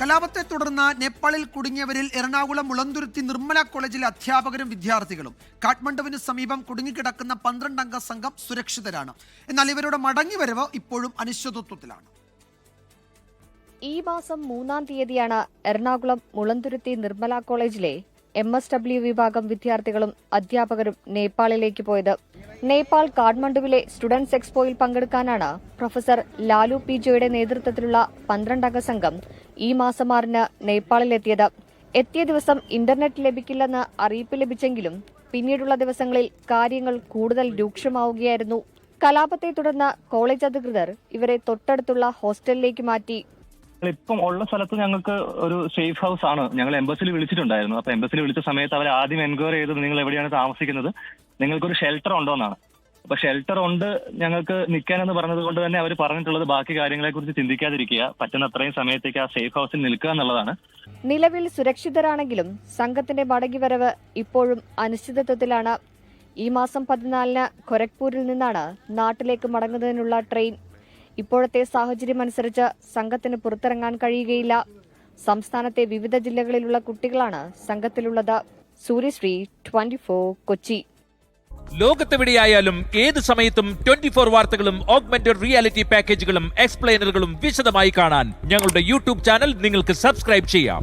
കലാപത്തെ തുടർന്ന് നേപ്പാളിൽ കുടുങ്ങിയവരിൽ എറണാകുളം മുളന്തുരുത്തി നിർമ്മല കോളേജിലെ അധ്യാപകരും വിദ്യാർത്ഥികളും. കാഠ്മണ്ഡുവിന് സമീപം കുടുങ്ങിക്കിടക്കുന്ന പന്ത്രണ്ടംഗ സംഘം സുരക്ഷിതരാണ്. എന്നാൽ ഇവരുടെ മടങ്ങിവരവ് ഇപ്പോഴും അനിശ്ചിതത്വത്തിലാണ്. ഈ മാസം മൂന്നാം തീയതിയാണ് എറണാകുളം മുളന്തുരുത്തി നിർമ്മല കോളേജിലെ എം എസ് ഡബ്ല്യു വിഭാഗം വിദ്യാർത്ഥികളും അധ്യാപകരും നേപ്പാളിലേക്ക് പോയത്. നേപ്പാൾ കാഠ്മണ്ഡുവിലെ സ്റ്റുഡൻസ് എക്സ്പോയിൽ പങ്കെടുക്കാനാണ് പ്രൊഫസർ ലാലു പി ജോയുടെ നേതൃത്വത്തിലുള്ള പന്ത്രണ്ടംഗ സംഘം ഈ മാസം ആറിന് നേപ്പാളിലെത്തിയത്. എത്തിയ ദിവസം ഇന്റർനെറ്റ് ലഭിക്കില്ലെന്ന് അറിയിപ്പ് ലഭിച്ചെങ്കിലും പിന്നീടുള്ള ദിവസങ്ങളിൽ കാര്യങ്ങൾ കൂടുതൽ രൂക്ഷമാവുകയായിരുന്നു. കലാപത്തെ തുടർന്ന് കോളേജ് അധികൃതർ ഇവരെ തൊട്ടടുത്തുള്ള ഹോസ്റ്റലിലേക്ക് മാറ്റി ഇപ്പം ഉള്ള സ്ഥലത്ത് ഞങ്ങൾക്ക് ഒരു സേഫ് ഹൗസ് ആണ്. ഞങ്ങൾ എംബസിൽ വിളിച്ചിട്ടുണ്ടായിരുന്നു. അപ്പൊ എംബസിൽ വിളിച്ച സമയത്ത് അവർ ആദ്യം എൻക്വയറി ചെയ്തത് നിങ്ങൾ എവിടെയാണ് താമസിക്കുന്നത്? നിങ്ങൾക്കൊരു ഷെൽട്ടർ ഉണ്ടോ എന്നാണ്. അപ്പൊ ഷെൽട്ടർ ഉണ്ട് ഞങ്ങൾക്ക് നിൽക്കാനെന്ന് പറഞ്ഞത് കൊണ്ട് തന്നെ അവർ പറഞ്ഞിട്ടുള്ളത് ബാക്കി കാര്യങ്ങളെ കുറിച്ച് ചിന്തിക്കാതിരിക്കുക. പറ്റുന്ന അത്രയും സമയത്തേക്ക് ആ സേഫ് ഹൗസിൽ നിൽക്കുക എന്നുള്ളതാണ്. നിലവിൽ സുരക്ഷിതരാണെങ്കിലും സംഘത്തിന്റെ മടങ്ങിവരവ് ഇപ്പോഴും അനിശ്ചിതത്വത്തിലാണ്. ഈ മാസം പതിനാലിന് ഖൊരഗ്പൂരിൽ നിന്നാണ് നാട്ടിലേക്ക് മടങ്ങുന്നതിനുള്ള ട്രെയിൻ ഇപ്പോഴത്തെ സാഹചര്യമനുസരിച്ച് സംഘത്തിന് പുറത്തിറങ്ങാൻ കഴിയുകയില്ല. സംസ്ഥാനത്തെ വിവിധ ജില്ലകളിലുള്ള കുട്ടികളാണ് സംഘത്തിലുള്ളത്. സൂര്യശ്രീ ട്വന്റി കൊച്ചി. ലോകത്തെവിടെയായാലും ഏത് സമയത്തും ട്വന്റി ഫോർ വാർത്തകളും ഓഗ്മെന്റഡ് റിയാലിറ്റി പാക്കേജുകളും എക്സ്പ്ലെയിനറുകളും വിശദമായി കാണാൻ ഞങ്ങളുടെ യൂട്യൂബ് ചാനൽ നിങ്ങൾക്ക് സബ്സ്ക്രൈബ് ചെയ്യാം.